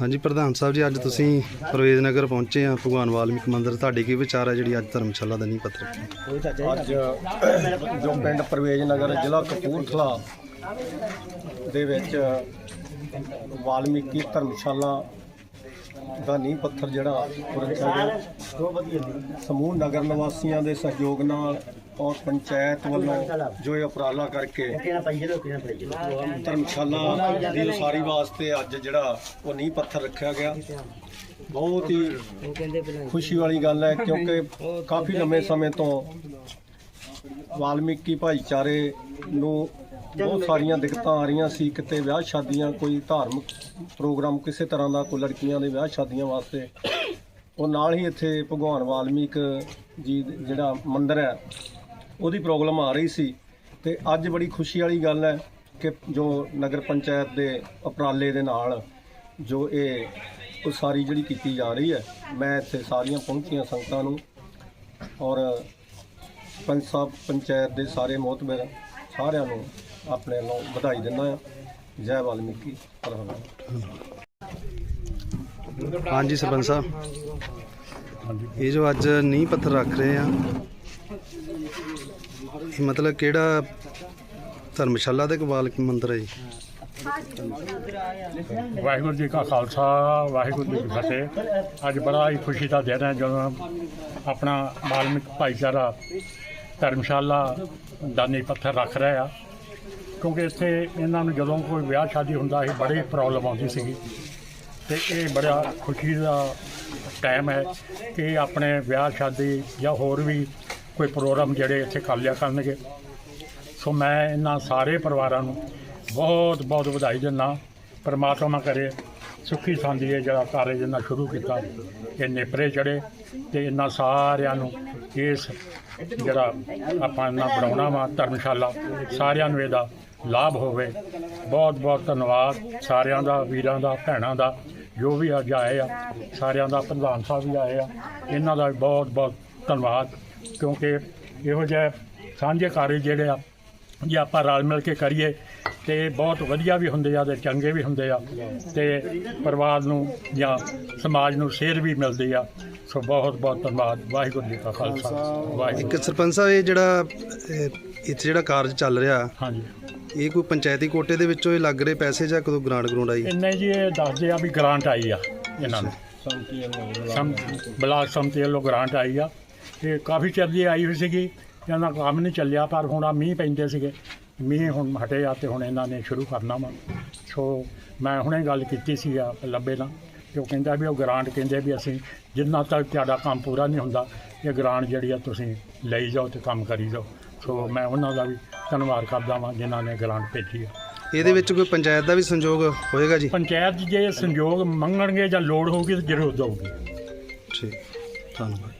ਹਾਂਜੀ, ਪ੍ਰਧਾਨ ਸਾਹਿਬ ਜੀ, ਅੱਜ ਤੁਸੀਂ ਪ੍ਰਵੇਜ ਨਗਰ ਪਹੁੰਚੇ ਆ, ਭਗਵਾਨ ਵਾਲਮੀਕ ਮੰਦਿਰ। ਤੁਹਾਡੇ ਕੀ ਵਿਚਾਰ ਹੈ ਜਿਹੜੀ ਅੱਜ ਧਰਮਸ਼ਾਲਾ ਦਾ ਨੀਂਹ ਪੱਤਰ ਅੱਜ ਜੋ ਪਿੰਡ ਪਰਵੇਜ਼ ਨਗਰ ਜ਼ਿਲ੍ਹਾ ਕਪੂਰਥਲਾ ਦੇ ਵਿੱਚ ਵਾਲਮੀਕੀ ਧਰਮਸ਼ਾਲਾ ਦਾ ਨੀਂਹ ਪੱਥਰ ਜਿਹੜਾ ਰੱਖਿਆ ਸਮੂਹ ਨਗਰ ਨਿਵਾਸੀਆਂ ਦੇ ਸਹਿਯੋਗ ਨਾਲ ਔਰ ਪੰਚਾਇਤ ਵੱਲੋਂ ਜੋ ਇਹ ਉਪਰਾਲਾ ਕਰਕੇ ਧਰਮਸ਼ਾਲਾ ਦੀ ਉਸਾਰੀ ਵਾਸਤੇ ਅੱਜ ਜਿਹੜਾ ਉਹ ਨੀਂਹ ਪੱਥਰ ਰੱਖਿਆ ਗਿਆ। ਬਹੁਤ ਹੀ ਖੁਸ਼ੀ ਵਾਲੀ ਗੱਲ ਹੈ ਕਿਉਂਕਿ ਕਾਫੀ ਲੰਮੇ ਸਮੇਂ ਤੋਂ ਵਾਲਮੀਕੀ ਭਾਈਚਾਰੇ ਨੂੰ ਬਹੁਤ ਸਾਰੀਆਂ ਦਿੱਕਤਾਂ ਆ ਰਹੀਆਂ ਸੀ ਕਿਤੇ ਵਿਆਹ ਸ਼ਾਦੀਆਂ ਕੋਈ ਧਾਰਮਿਕ ਪ੍ਰੋਗਰਾਮ ਕਿਸੇ ਤਰ੍ਹਾਂ ਦਾ ਕੋਈ ਲੜਕੀਆਂ ਦੇ ਵਿਆਹ ਸ਼ਾਦੀਆਂ ਵਾਸਤੇ। ਉਹ ਨਾਲ ਹੀ ਇੱਥੇ ਭਗਵਾਨ ਵਾਲਮੀਕ ਜੀ ਦਾ ਜਿਹੜਾ ਮੰਦਿਰ ਹੈ ਉਹਦੀ ਪ੍ਰੋਬਲਮ ਆ ਰਹੀ ਸੀ। ਤੇ ਅੱਜ ਬੜੀ ਖੁਸ਼ੀ ਵਾਲੀ ਗੱਲ ਹੈ ਕਿ ਜੋ ਨਗਰ ਪੰਚਾਇਤ ਦੇ ਉਪਰਾਲੇ ਦੇ ਨਾਲ ਜੋ ਇਹ ਉਸਾਰੀ ਜਿਹੜੀ ਕੀਤੀ ਜਾ ਰਹੀ ਹੈ ਮੈਂ ਇੱਥੇ ਸਾਰੀਆਂ ਪਹੁੰਚੀਆਂ ਸੰਗਤਾਂ ਨੂੰ ਔਰ ਪੰਚ ਸਾਹਿਬ ਪੰਚਾਇਤ ਦੇ ਸਾਰੇ ਮੋਹਤਬਰ ਸਾਰਿਆਂ ਨੂੰ ਆਪਣੇ ਵੱਲੋਂ ਵਧਾਈ ਦਿੰਦਾ ਹਾਂ। ਜੈ ਵਾਲਮੀਕੀ ਹਰ ਹਾਂਜੀ ਸਰਪੰਚ ਸਾਹਿਬ। ਇਹ ਜੋ ਅੱਜ ਨੀਂਹ ਪੱਥਰ ਰੱਖ ਰਹੇ ਆ ਇਹ ਮਤਲਬ ਕਿਹੜਾ ਧਰਮਸ਼ਾਲਾ ਦੇ ਕਬਾਲ ਮੰਦਿਰ ਹੈ ਜੀ? ਵਾਹਿਗੁਰੂ ਜੀ ਕਾ ਖਾਲਸਾ ਵਾਹਿਗੁਰੂ ਜੀ ਕੀ ਫਤਿਹ। ਅੱਜ ਬੜਾ ਹੀ ਖੁਸ਼ੀ ਦਾ ਦਿਨ ਹੈ ਜਦੋਂ ਆਪਣਾ ਮਾਲਮਿਕ ਭਾਈਚਾਰਾ ਧਰਮਸ਼ਾਲਾ ਦਾ ਨੀਂਹ ਪੱਥਰ ਰੱਖ ਰਿਹਾ ਆ। ਕਿਉਂਕਿ ਇੱਥੇ ਇਹਨਾਂ ਨੂੰ ਜਦੋਂ ਕੋਈ ਵਿਆਹ ਸ਼ਾਦੀ ਹੁੰਦਾ ਸੀ ਬੜੀ ਪ੍ਰੋਬਲਮ ਆਉਂਦੀ ਸੀਗੀ। ਤੇ ਇਹ ਬੜਾ ਖੁਸ਼ੀ ਦਾ ਟਾਈਮ ਹੈ ਕਿ ਆਪਣੇ ਵਿਆਹ ਸ਼ਾਦੀ ਜਾਂ ਹੋਰ ਵੀ ਕੋਈ ਪ੍ਰੋਗਰਾਮ ਜਿਹੜੇ ਇੱਥੇ ਕਰ ਲਿਆ ਕਰਨਗੇ। ਸੋ ਮੈਂ ਇਹਨਾਂ ਸਾਰੇ ਪਰਿਵਾਰਾਂ ਨੂੰ ਬਹੁਤ ਬਹੁਤ ਵਧਾਈ ਦਿੰਦਾ। ਪਰਮਾਤਮਾ ਕਰੇ। ਸੁੱਖੀ ਸਾਂਦੀ ਇਹ ਜਿਹੜਾ ਕਾਰਜ ਇਹਨਾਂ ਸ਼ੁਰੂ ਕੀਤਾ, ਇਹ ਨੇਪਰੇ ਚੜੇ ਤੇ ਇਹਨਾਂ ਸਾਰਿਆਂ ਨੂੰ ਇਸ ਜਿਹੜਾ ਆਪਾਂ ਇਹਨਾਂ ਬਣਾਉਣਾ ਵਾ ਧਰਮਸ਼ਾਲਾ, ਸਾਰਿਆਂ ਨੂੰ ਇਹਦਾ ਲਾਭ ਹੋਵੇ। ਬਹੁਤ ਬਹੁਤ ਧੰਨਵਾਦ ਸਾਰਿਆਂ ਦਾ, ਵੀਰਾਂ ਦਾ, ਭੈਣਾਂ ਦਾ, ਜੋ ਵੀ ਅੱਜ ਆਏ ਆ, ਸਾਰਿਆਂ ਦਾ, ਪ੍ਰਧਾਨ ਸਾਹਿਬ ਵੀ ਆਏ ਆ, ਇਹਨਾਂ ਦਾ ਬਹੁਤ ਬਹੁਤ ਧੰਨਵਾਦ, ਕਿਉਂਕਿ ਇਹੋ ਜਿਹੇ ਸਾਂਝੇ ਕਾਰਜ ਜਿਹੜੇ ਆ, ਜੇ ਆਪਾਂ ਰਲ ਮਿਲ ਕੇ ਕਰੀਏ ਤੇ ਬਹੁਤ ਵਧੀਆ ਵੀ ਹੁੰਦੇ ਆ ਤੇ ਚੰਗੇ ਵੀ ਹੁੰਦੇ ਆ ਤੇ ਪਰਿਵਾਰ ਨੂੰ ਜਾਂ ਸਮਾਜ ਨੂੰ ਸੇਧ ਵੀ ਮਿਲਦੀ ਆ। ਸੋ ਬਹੁਤ ਬਹੁਤ ਧੰਨਵਾਦ। ਵਾਹਿਗੁਰੂ ਜੀ ਕਾ ਖਾਲਸਾ। ਵਾਹਿਗੁਰੂ ਇੱਕ ਸਰਪੰਚ ਸਾਹਿਬ ਇਹ ਜਿਹੜਾ ਇਹ ਇੱਥੇ ਜਿਹੜਾ ਕਾਰਜ ਚੱਲ ਰਿਹਾ ਹਾਂਜੀ। ਇਹ ਕੋਈ ਪੰਚਾਇਤੀ ਕੋਟੇ ਦੇ ਵਿੱਚੋਂ ਇਹ ਲੱਗ ਰਹੇ ਪੈਸੇ ਜਾਂ ਕਦੋਂ ਗ੍ਰਾਂਟ ਗਰੂੰਡ ਆਈ? ਇੰਨੇ ਜੀ ਇਹ ਦੱਸਦੇ ਆ ਵੀ ਗ੍ਰਾਂਟ ਆਈ ਆ ਇਹਨਾਂ ਨੂੰ। ਬਲਾਕ ਸੰਮਤੀ ਵੱਲੋਂ ਗ੍ਰਾਂਟ ਆਈ ਆ। ਤੇ ਕਾਫੀ ਚਿਰ ਦੀ ਆਈ ਹੋਈ ਸੀਗੀ ਇਹਨਾਂ ਦਾ ਕੰਮ ਨਹੀਂ ਚੱਲਿਆ ਪਰ ਹੁਣ ਆ ਮੀਂਹ ਪੈਂਦੇ ਸੀਗੇ। ਮੀਂਹ ਹੁਣ ਹਟੇ ਆ ਤੇ ਹੁਣ ਇਹਨਾਂ ਨੇ ਸ਼ੁਰੂ ਕਰਨਾ ਵਾ। ਸੋ ਮੈਂ ਹੁਣੇ ਗੱਲ ਕੀਤੀ ਸੀ ਆ ਲੱਭੇ ਨਾਲ ਤੇ ਉਹ ਕਹਿੰਦਾ ਵੀ ਉਹ ਗ੍ਰਾਂਟ ਕਹਿੰਦੇ ਵੀ ਅਸੀਂ ਜਿੰਨਾ ਤੱਕ ਤੁਹਾਡਾ ਕੰਮ ਪੂਰਾ ਨਹੀਂ ਹੁੰਦਾ ਇਹ ਗ੍ਰਾਂਟ ਜਿਹੜੀ ਆ ਤੁਸੀਂ ਲਈ ਜਾਓ ਤੇ ਕੰਮ ਕਰੀ ਜਾਓ। ਸੋ ਮੈਂ ਉਹਨਾਂ ਦਾ ਵੀ ਧੰਨਵਾਦ ਕਰਦਾ ਵਾਂ ਜਿਨ੍ਹਾਂ ਨੇ ਗ੍ਰਾਂਟ ਭੇਜੀ ਆ। ਇਹਦੇ ਵਿੱਚ ਕੋਈ ਪੰਚਾਇਤ ਦਾ ਵੀ ਸੰਯੋਗ ਹੋਏਗਾ ਜੀ? ਪੰਚਾਇਤ ਜੇ ਸੰਯੋਗ ਮੰਗਣਗੇ ਜਾਂ ਲੋੜ ਹੋਊਗੀ ਤਾਂ ਜ਼ਰੂਰ ਦਊਗੀ। ਠੀਕ ਧੰਨਵਾਦ।